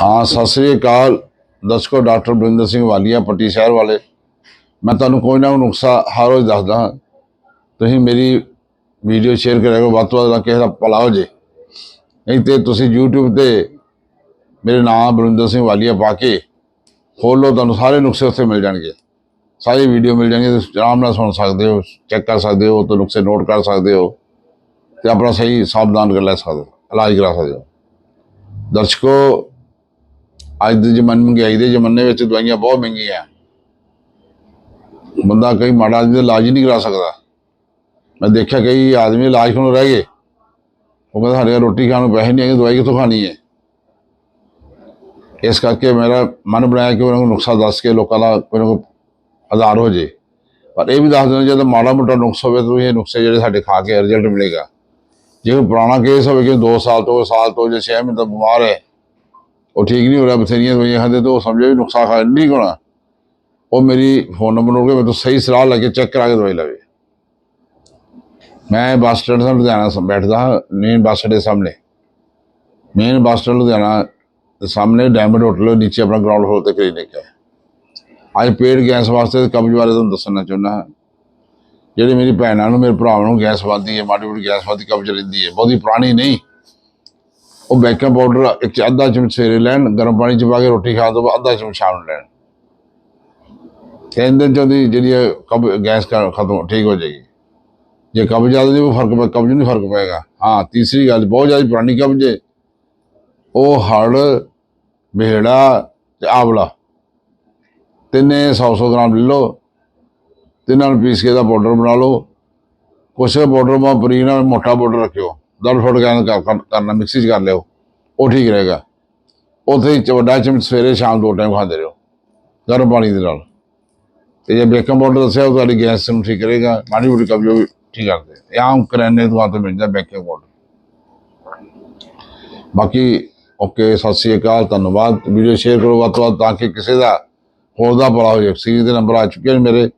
ਹਾਂ, ਸਤਿ ਸ੍ਰੀ ਅਕਾਲ। ਦਰਸ਼ਕੋ ਡਾਕਟਰ ਬਰਿੰਦਰ ਸਿੰਘ ਵਾਲੀਆ, ਪੱਟੀ ਸ਼ਹਿਰ ਵਾਲੇ। ਮੈਂ ਤੁਹਾਨੂੰ ਕੋਈ ਨਾ ਕੋਈ ਨੁਕਸਾ ਹਰ ਰੋਜ਼ ਦੱਸਦਾ ਹਾਂ। ਤੁਸੀਂ ਮੇਰੀ ਵੀਡੀਓ ਸ਼ੇਅਰ ਕਰਿਆ ਕਰੋ, ਵੱਧ ਤੋਂ ਵੱਧ ਕਿਸੇ ਦਾ ਭਲਾ ਹੋ ਜੇ। ਨਹੀਂ ਤੇ ਤੁਸੀਂ YouTube ਤੇ ਮੇਰੇ ਨਾਮ ਬਰਿੰਦਰ ਸਿੰਘ ਵਾਲੀਆ ਪਾ ਕੇ ਖੋਲੋ ਤੁਹਾਨੂੰ ਸਾਰੇ ਨੁਕਸੇ ਉੱਥੇ ਮਿਲ ਜਾਣਗੇ। ਸਾਰੀ ਵੀਡੀਓ ਮਿਲ ਜਾਣਗੇ ਤੁਸੀਂ ਆਰਾਮ ਨਾਲ ਸੁਣ ਸਕਦੇ ਹੋ, ਚੈੱਕ ਕਰ ਸਕਦੇ ਹੋ ਤੇ ਨੁਕਸੇ ਨੋਟ ਕਰ ਸਕਦੇ ਹੋ ਤੇ ਆਪਣਾ ਸਹੀ ਸਾਵਧਾਨ ਕਰ ਲੈ ਸਕਦੇ ਹੋ, ਇਲਾਜ ਕਰਾ ਸਕਦੇ ਹੋ। ਦਰਸ਼ਕੋ ਅੱਜ ਦੇ ਜ਼ਮਾਨੇ, ਮਹਿੰਗਾਈ ਦੇ ਜ਼ਮਾਨੇ ਵਿੱਚ ਦਵਾਈਆਂ ਬਹੁਤ ਮਹਿੰਗੀਆਂ ਬੰਦਾ ਕਈ ਮਾੜਾ ਆਦਮੀ ਦਾ ਇਲਾਜ ਹੀ ਨਹੀਂ ਕਰਾ ਸਕਦਾ। ਮੈਂ ਦੇਖਿਆ ਕਈ ਆਦਮੀ ਇਲਾਜ ਕੋਲ ਰਹਿ ਗਏ। ਉਹ ਕਹਿੰਦਾ ਸਾਡੇ ਰੋਟੀ ਖਾਣ ਨੂੰ ਪੈਸੇ ਨਹੀਂ ਹੈਗੇ, ਦਵਾਈ ਕਿੱਥੋਂ ਖਾਣੀ ਹੈ? ਇਸ ਕਰਕੇ ਮੇਰਾ ਮਨ ਬਣਾਇਆ ਕਿ ਉਹਨਾਂ ਨੂੰ ਨੁਕਸਾ ਦੱਸ ਕੇ ਲੋਕਾਂ ਦਾ ਕੋਈ ਨਾ ਆਧਾਰ ਹੋ ਜੇ। ਪਰ ਇਹ ਵੀ ਦੱਸ ਦੇਣਾ ਜਦੋਂ ਮਾੜਾ ਮੋਟਾ ਨੁਕਸ ਹੋਵੇ ਤਾਂ ਇਹ ਨੁਕਸੇ ਜਿਹੜੇ ਸਾਡੇ ਖਾ ਕੇ ਰਿਜ਼ਲਟ ਮਿਲੇਗਾ। ਜੇ ਕੋਈ ਪੁਰਾਣਾ ਕੇਸ ਹੋਵੇ ਕਿ 2 ਸਾਲ ਤੋਂ ਸਾਲ ਤੋਂ ਜੇ 6 ਮਹੀਨੇ ਤੋਂ ਬਿਮਾਰ ਹੈ ਉਹ ਠੀਕ ਨਹੀਂ ਹੋ ਰਿਹਾ, ਬਥੇਰੀਆਂ ਦਵਾਈਆਂ ਖਾਂਦੇ ਤਾਂ ਉਹ ਸਮਝੇ ਵੀ ਨੁਕਸਾਨ ਖਾ ਨਹੀਂ ਹੋਣਾ। ਉਹ ਮੇਰੀ ਫੋਨ ਨੰਬਰ ਨੋਟ ਕੇ ਮੈਂ ਤੋਂ ਸਹੀ ਸਲਾਹ ਲੈ ਕੇ ਚੈੱਕ ਕਰਾ ਕੇ ਦਵਾਈ ਲਵੇ। ਮੈਂ ਬੱਸ ਸਟੈਂਡ ਤੋਂ ਲੁਧਿਆਣਾ ਸ- ਬੈਠਦਾ ਹਾਂ ਮੇਨ ਬੱਸ ਅੱਡੇ ਸਾਹਮਣੇ। ਮੇਨ ਬੱਸ ਸਟੈਂਡ ਲੁਧਿਆਣਾ ਦੇ ਸਾਹਮਣੇ ਡਾਇਮੰਡ ਹੋਟਲ ਨੀਚੇ ਆਪਣਾ ਗਰਾਊਂਡ ਫਲੋਰ ਤੇ ਕਲੀਨਿਕ ਹੈ। ਅੱਜ ਪੇੜ ਗੈਸ ਵਾਸਤੇ ਤੇ ਕਬਜ਼ ਬਾਰੇ ਤੁਹਾਨੂੰ ਦੱਸਣਾ ਚਾਹੁੰਦਾ ਹਾਂ। ਜਿਹੜੀ ਮੇਰੀ ਭੈਣਾਂ ਨੂੰ, ਮੇਰੇ ਭਰਾਵਾਂ ਨੂੰ ਗੈਸ ਵੱਧਦੀ ਹੈ, ਮਾੜੀ ਮੋਟੀ ਗੈਸ ਵੱਧਦੀ ਕਬਜ਼ ਰਹਿੰਦੀ ਹੈ ਬਹੁਤੀ ਪੁਰਾਣੀ ਨਹੀਂ ਉਹ ਬੇਕਿੰਗ ਪਾਊਡਰ ਇੱਕ ਅੱਧਾ ਚਮਚ ਸਵੇਰੇ ਲੈਣ, ਗਰਮ ਪਾਣੀ ਚ ਪਾ ਕੇ ਰੋਟੀ ਖਾਣ ਤੋਂ ਬਾਅਦ ਅੱਧਾ ਚਮਚ ਸ਼ਾਮ ਨੂੰ ਲੈਣ। ਤਿੰਨ ਦਿਨ ਚ ਉਹਦੀ ਜਿਹੜੀ ਹੈ ਕਬ, ਗੈਸ ਖਤਮ ਠੀਕ ਹੋ ਜਾਏਗੀ। ਜੇ ਕਬਜ਼ ਜ਼ਿਆਦਾ ਨਹੀਂ, ਉਹ ਫ਼ਰਕ ਪੈ ਕਬਜ਼ ਨਹੀਂ ਫ਼ਰਕ ਪਏਗਾ। ਹਾਂ, ਤੀਸਰੀ ਗੱਲ, ਬਹੁਤ ਜ਼ਿਆਦਾ ਪੁਰਾਣੀ ਕਬਜ਼ ਹੈ ਉਹ ਹੜ ਬਿਹੜਾ ਤੇ ਆਵਲਾ। ਤਿੰਨੇ 100 100 ਗ੍ਰਾਮ ਲੈ ਲਓ। ਤਿੰਨਾਂ ਨੂੰ ਪੀਸ ਕੇ ਦਾ ਪਾਊਡਰ ਬਣਾ ਲਓ। ਕੁਛ ਪਾਊਡਰ ਮਾ ਬਰੀਕ ਨਾਲ ਮੋਟਾ ਪਾਊਡਰ ਰੱਖਿਓ। ਦਲ ਫੁੱਟ ਗੈਨ ਕਰਨਾ, ਮਿਕਸੀ 'ਚ ਕਰ ਲਿਓ। ਉਹ ਠੀਕ ਰਹੇਗਾ। ਉੱਥੇ ਹੀ ਚ- ਵੱਡਾ ਚਮਚ ਸਵੇਰੇ ਸ਼ਾਮ ਦੋ ਟਾਈਮ ਖਾਂਦੇ ਰਹੋ, ਗਰਮ ਪਾਣੀ ਦੇ ਨਾਲ। ਤੇ ਜੇ ਬੇਕਿੰਗ ਪਾਊਡਰ ਦੱਸਿਆ ਉਹ ਤੁਹਾਡੀ ਗੈਸ ਨੂੰ ਠੀਕ ਕਰੇਗਾ, ਮਾੜੀ ਮੋਟੀ ਕਬਜ਼ ਵੀ ਠੀਕ ਕਰਦੇ ਇਹ ਆਮ ਕਰਿਆਨੇ ਦੀ ਦੁਕਾਨ ਤੋਂ ਮਿਲਦਾ ਬੇਕਿੰਗ ਪਾਊਡਰ। ਬਾਕੀ, ਓਕੇ, ਸਤਿ ਸ੍ਰੀ ਅਕਾਲ, ਧੰਨਵਾਦ। ਵੀਡੀਓ ਸ਼ੇਅਰ ਕਰੋ ਵੱਧ ਤੋਂ ਵੱਧ ਤਾਂ ਕਿ ਕਿਸੇ ਦਾ ਹੋਰ ਦਾ ਭਲਾ ਹੋ ਜਾਵੇ। ਸੀਰੀਜ਼ ਦੇ ਨੰਬਰ ਆ ਚੁੱਕੇ ਨੇ ਮੇਰੇ।